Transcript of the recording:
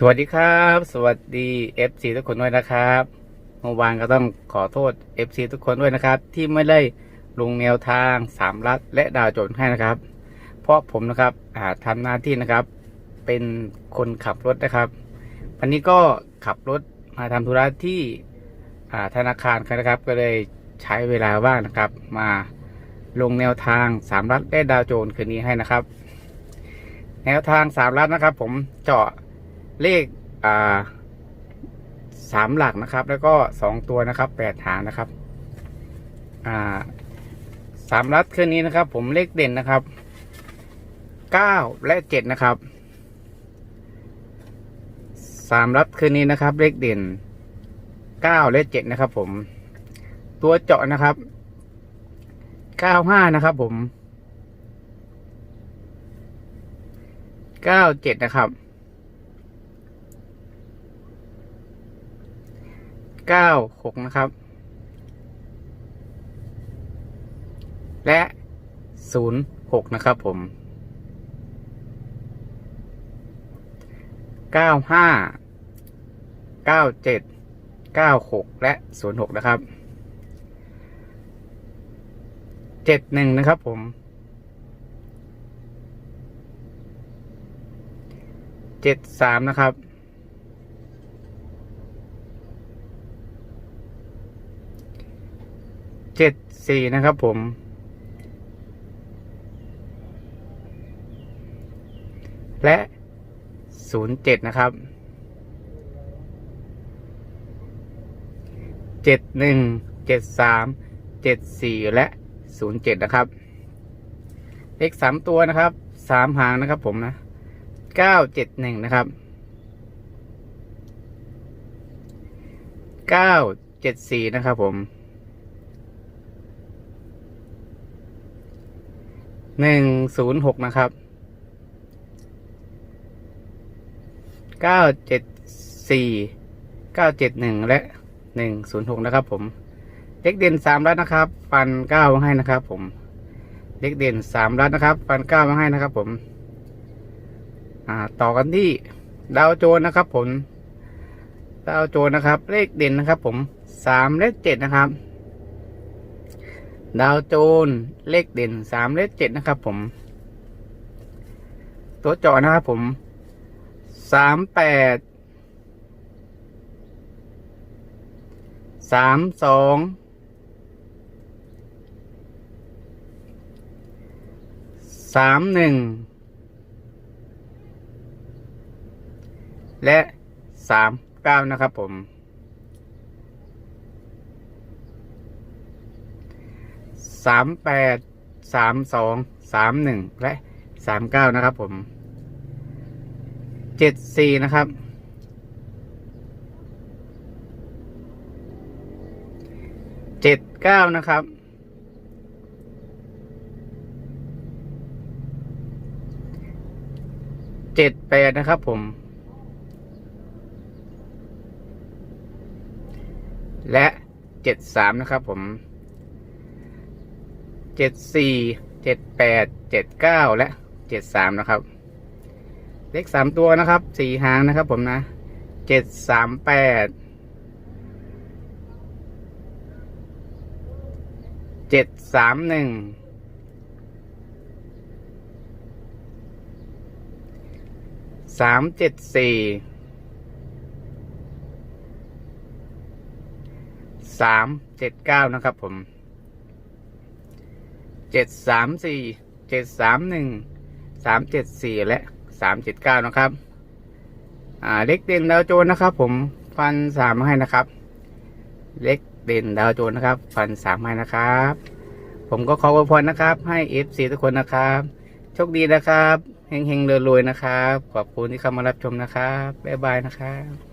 สวัสดีครับ สวัสดี FC ทุกคนด้วยนะครับเมื่อวานก็ต้องขอโทษ FC ทุกคนด้วยนะครับ ที่ไม่ได้ลงแนวทางสามรัฐและดาวโจนให้นะครับ เพราะผมนะครับอ่าทำหน้าที่นะครับ เป็นคนขับรถนะครับวันนี้ก็ขับรถมาทำธุระที่อ่าธนาคารนะครับ ก็เลยใช้เวลาว่างนะครับ มาลงแนวทางสามรัฐและดาวโจนคืนนี้ให้นะครับ แนวทางสามรัฐนะครับ ผมเจาะ เลขอ่าสามหลักนะครับ แล้วก็สองตัวนะครับแปดหางนะครับ อ่าสามรัดคืนนี้นะครับ ผมเลขเด่นนะครับเก้าและเจ็ดนะครับสามรัดคืนนี้นะครับ เลขเด่นเก้าและเจ็ดนะครับ ผม ตัวเจาะนะครับเก้าห้านะครับ ผมเก้าเจ็ดนะครับ เก้าหกนะครับ และศูนย์หกนะครับผมเก้าห้าเก้าเจ็ดเก้าหกและศูนย์หกนะครับเจ็ดหนึ่งนะครับผมเจ็ดสามนะครับ เจ็ดสี่นะครับผม และศูนย์เจ็ดนะครับเจ็ดหนึ่งเจ็ดสามเจ็ดสี่และศูนย์เจ็ดนะครับ เลขสามตัวนะครับสามหางนะครับผมนะเก้าเจ็ดหนึ่งนะครับเก้าเจ็ดสี่นะครับผม หนึ่งศูนย์หกนะครับเก้าเจ็ดสี่เก้าเจ็ดหนึ่งและหนึ่งศูนย์หกนะครับ ผมเล็กเด่นสามรัดนะครับ ฟันเก้ามาให้นะครับ ผมเล็กเด่นสามรัดนะครับ ฟันเก้ามาให้นะครับ ผม อ่า ต่อกันที่ดาวโจนนะครับ ผมดาวโจนนะครับ เลขเด่นนะครับ ผมสามและเจ็ดนะครับ ดาวโจนเลขเด่นสามเลขเจ็ดนะครับผม ตัวเจาะนะครับผมสามแปดสามสองสามหนึ่งและสามเก้านะครับผม สามแปดสามสองสามหนึ่งและสามเก้านะครับผมเจ็ดสี่นะครับเจ็ดเก้านะครับเจ็ดแปดนะครับผม และเจ็ดสามนะครับผม เจ็ดสี่เจ็ดแปดเจ็ดเก้าและเจ็ดสามนะครับ เลขสามตัวนะครับสี่หางนะครับผมนะเจ็ดสามแปดเจ็ดสามหนึ่งสามเจ็ดสี่สามเจ็ดเก้านะครับผม เจ็ดสามสี่เจ็ดสามหนึ่งสามเจ็ดสี่และสามเจ็ดเก้านะครับ อ่าเล็กเด่นดาวโจนนะครับ ผมฟันสามให้นะครับ เล็กเด่นดาวโจนนะครับ ฟันสามให้นะครับ ผมก็ขออวยพรนะครับ ให้เอฟซีทุกคนนะครับโชคดีนะครับเฮงๆรวยๆนะครับ ขอบคุณที่เข้ามารับชมนะครับบ๊ายบายนะครับ